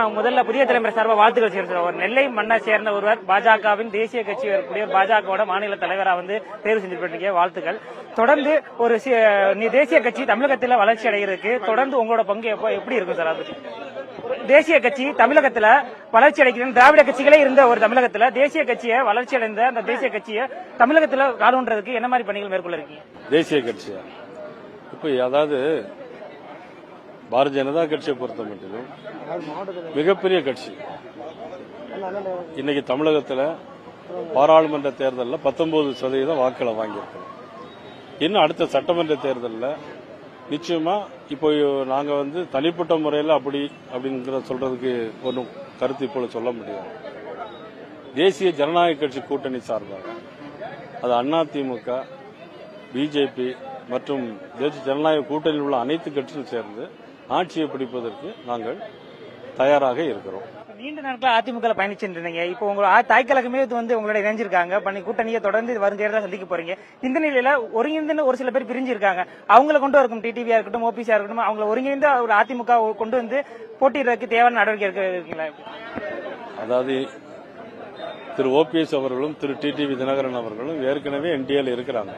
நான் முதல்ல புதிய தலைமுறை சார்பாக வாழ்த்துக்கள் சேர்க்கிறோம் ஒரு நெல்லை மண்ணை சேர்ந்த ஒருவர் பாஜகவின் தேசிய கட்சி இருக்கக்கூடிய பாஜகவோட மாநில தலைவரா வந்து தேர்வு செஞ்சிருக்கீங்க. வாழ்த்துக்கள். தொடர்ந்து ஒரு நீ தேசிய கட்சி தமிழகத்துல வளர்ச்சி அடைகிறதுக்கு தொடர்ந்து உங்களோட பங்கு எப்ப- எப்படி இருக்கும் சார்? அது தேசிய கட்சி தமிழகத்துல வளர்ச்சி அடைக்கிற திராவிட கட்சிகளே இருந்த ஒரு தமிழகத்துல தேசிய கட்சியை வளர்ச்சி அடைந்த அந்த தேசிய கட்சியை தமிழகத்துல காணுன்றதுக்கு என்ன மாதிரி பணிகள் மேற்கொள்ள இருக்கீங்க? தேசிய கட்சியா? இப்போ அதாவது பாரதிய ஜனதா கட்சியை பொறுத்த மட்டிலும் மிகப்பெரிய கட்சி. இன்னைக்கு தமிழகத்தில் பாராளுமன்ற தேர்தலில் பத்தொன்பது சதவீதம் வாக்களை வாங்கியிருக்கோம். இன்னும் அடுத்த சட்டமன்ற தேர்தலில் நிச்சயமா இப்போ நாங்க வந்து தனிப்பட்ட முறையில் அப்படி அப்படிங்கிற சொல்றதுக்கு ஒன்றும் கருத்து இப்போ சொல்ல முடியாது. தேசிய ஜனநாயக கட்சி கூட்டணி சார்பாக அது அதிமுக பிஜேபி மற்றும் தேசிய ஜனநாயக கூட்டணியில் உள்ள அனைத்து கட்சியும் சேர்ந்து ஆட்சியை பிடிப்பதற்கு நாங்கள் தயாராக இருக்கிறோம். நீண்ட நாட்களா அதிமுக பயணிச்சுட்டு இருந்தீங்க இப்போ உங்க ஆ- தாய் கழகமே இது வந்து உங்களோட இணைஞ்சிருக்காங்க. பண்ணி கூட்டணியை தொடர்ந்து வரும் தேர்தலை சந்திக்க போறீங்க. இந்த நிலையில ஒருங்கிணைந்து ஒரு சில பேர் பிரிஞ்சிருக்காங்க. அவங்கள கொண்டு வரக்கும் டிடிவியா இருக்கட்டும் ஓபிசியா இருக்கட்டும் அவங்கள ஒருங்கிணைந்து ஒரு அதிமுக கொண்டு வந்து போட்டியிடறதுக்கு தேவையான நடவடிக்கை எடுக்க இருக்கீங்களா? அதாவது திரு ஓபிஎஸ் அவர்களும் திரு டிடிவி தினகரன் அவர்களும் ஏற்கனவே என்டிஏல இருக்கிறாங்க.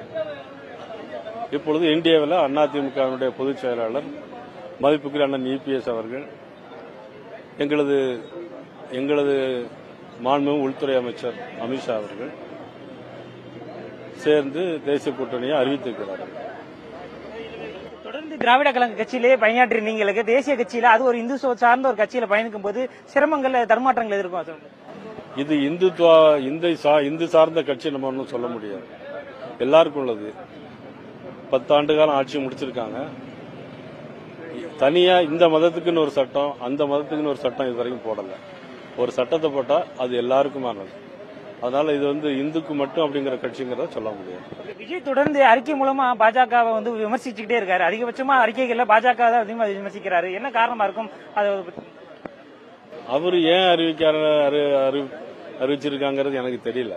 இப்பொழுது என்டிஏவில் அதிமுகவினுடைய பொதுச் செயலாளர் மதிப்புக்குரிய அண்ணன் இபிஎஸ் அவர்கள் எங்களது எங்களது மாண்புமிகு உள்துறை அமைச்சர் அமித்ஷா அவர்கள் சேர்ந்து தேசிய கூட்டணியை அறிவித்திருக்கிறார்கள். தொடர்ந்து திராவிட கழக கட்சியிலே பணியாற்றி நீங்களுக்கு தேசிய கட்சியில அது ஒரு இந்து சார்ந்த ஒரு கட்சியில பயணிக்கும் போது சிரமங்கள் தடுமாற்றங்கள் எதிர்க்கும். இது இந்துத்துவ இந்து சார்ந்த கட்சி நம்ம ஒன்றும் சொல்ல முடியாது. எல்லாருக்கும் உள்ளது. பத்தாண்டு காலம் ஆட்சி முடிச்சிருக்காங்க. தனியா இந்த மதத்துக்குன்னு ஒரு சட்டம் அந்த மதத்துக்குன்னு ஒரு சட்டம் இது வரைக்கும் போடல. ஒரு சட்டத்தை போட்டா அது எல்லாருக்குமானது. அதனால இது வந்து இந்துக்கு மட்டும் அப்படிங்கிற கட்சிங்கிறத சொல்ல முடியாது. விஜய் தொடர்ந்து அறிக்கை மூலமா பாஜகவை வந்து விமர்சிச்சுக்கிட்டே இருக்காரு. அதிகபட்சமா அறிக்கைகள்ல பாஜக தான் அதிகமா விமர்சிக்கிறாரு. என்ன காரணமா இருக்கும்? அது அவர் ஏன் அறிவிக்கார அறி- அறி- அறிவிச்சிருக்காங்கிறது எனக்கு தெரியல.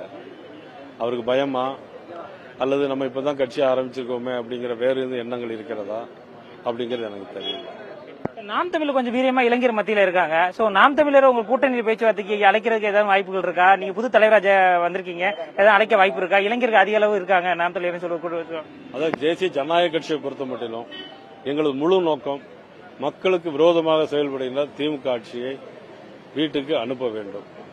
அவருக்கு பயமா? அல்லது நம்ம இப்பதான் கட்சி ஆரம்பிச்சிருக்கோமே அப்படிங்கிற வேறு எண்ணங்கள் இருக்கிறதா? அப்படிங்கிறது எனக்கு தெரியல. நாம் தமிழ் கொஞ்சம் வீரியமா இளைஞர் மத்தியில இருக்காங்க. சோ நாம் தமிழர் உங்க கூட்டணி பேச்சுவார்த்தைக்கு அழைக்கிறதுக்கு ஏதாவது வாய்ப்புகள் இருக்கா? நீங்க புது தலைவரா ஜெ- வந்திருக்கீங்க. ஏதாவது அழைக்க வாய்ப்பு இருக்கா? இளைஞருக்கு அதிக அளவு இருக்காங்க நாம் தமிழர் சொல்ல அதாவது தேசிய ஜனநாயக கட்சியை பொறுத்த மட்டிலும் எங்களது முழு நோக்கம் மக்களுக்கு விரோதமாக செயல்படுகின்ற திமுக ஆட்சியை வீட்டுக்கு அனுப்ப வேண்டும்.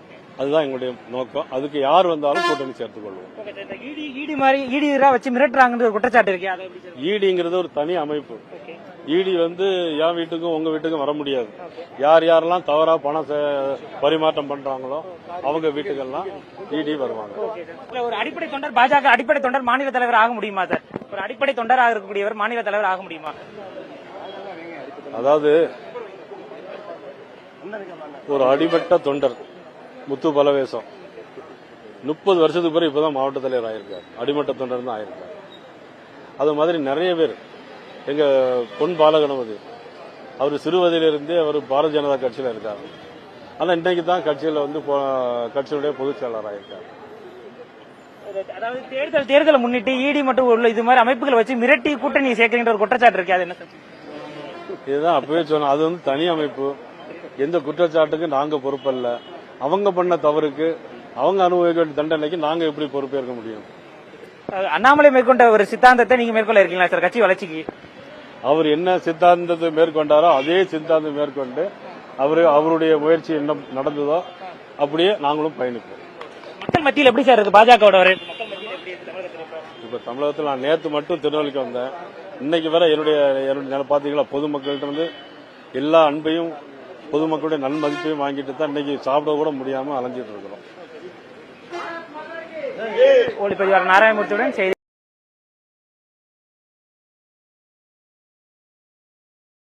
அதுதான் எங்களுடைய நோக்கம். அதுக்கு யார் வந்தாலும் கூட்டணி சேர்த்துக் கொள்வோம். இந்த ஈடி ஈடி மாதிரி ஈடி எதிராக வச்சு மிரட்டுறாங்கன்னு ஒரு? ஈடிங்கிறது தனி அமைப்பு. ஈடி வந்து என் வீட்டுக்கும் உங்க வீட்டுக்கும் வர முடியாது. யார் யாரெல்லாம் தவறா பணம் பரிமாற்றம் பண்றாங்களோ அவங்க வீட்டுக்கெல்லாம் ஈடி வருவாங்க. ஒரு அடிப்படை தொண்டர் பாஜக அடிப்படை தொண்டர் மாநில தலைவர் ஆக முடியுமா சார் ஒரு அடிப்படை தொண்டராக இருக்கக்கூடியவர் மாநில தலைவர் ஆக முடியுமா? அதாவது ஒரு அடிபட்ட தொண்டர். முத்து பலவேசம். முப்பது வருஷத்துக்கு பிறகு இப்பதான் மாவட்ட தலைவர் ஆயிருக்கார். அடிமட்ட தொண்டர் தான் ஆயிருக்கார். அது மாதிரி நிறைய பேர். எங்க பொன் பாலகணபதி. அவர் சிறுவதிலிருந்தே அவர் பாரதிய ஜனதா கட்சியில இருக்கார். ஆனா இன்னைக்கு தான் கட்சியில வந்து கட்சியினுடைய பொதுச் செயலாளர் ஆயிருக்கார். அதாவது தேர்தல் தேர்தலை முன்னிட்டு ஈடி மட்டும் உள்ள இது மாதிரி அமைப்புகளை வச்சு மிரட்டி கூட்டணி சேர்க்கிற ஒரு குற்றச்சாட்டு இருக்கு. அது என்ன இதுதான் அப்பவே சொன்னேன். அது வந்து தனி அமைப்பு. எந்த குற்றச்சாட்டுக்கும் நாங்க பொறுப்பல்ல. அவங்க பண்ண தவறுக்கு அவங்க அனுபவிக்க வேண்டிய தண்டனைக்கு நாங்க எப்படி பொறுப்பேற்க முடியும்? அண்ணாமலை மேற்கொண்ட ஒரு சித்தாந்தத்தை நீங்க மேற்கொள்ள இருக்கீங்களா சார் கட்சி வளர்ச்சிக்கு? அவர் என்ன சித்தாந்தத்தை மேற்கொண்டாரோ அதே சித்தாந்தம் மேற்கொண்டு அவரு அவருடைய முயற்சி என்ன நடந்ததோ அப்படியே நாங்களும் பயணிப்போம். மக்கள் மத்தியில் எப்படி சார் இருக்கு பாஜகவோட இப்ப? தமிழகத்தில் நான் நேத்து மட்டும் திருநெல்வேலிக்கு வந்தேன். இன்னைக்கு வரை என்னுடைய என்னுடைய பாத்தீங்களா பொதுமக்கள்கிட்ட இருந்து எல்லா அன்பையும் பொதுமக்களுடைய நன்மதிப்பையும் வாங்கிட்டு தான் இன்னைக்கு சாப்பிட கூட முடியாம அலைஞ்சிட்டு இருக்கிறோம். ஒளிப்பதிவாளர் நாராயணமூர்த்தியுடன் செய்தி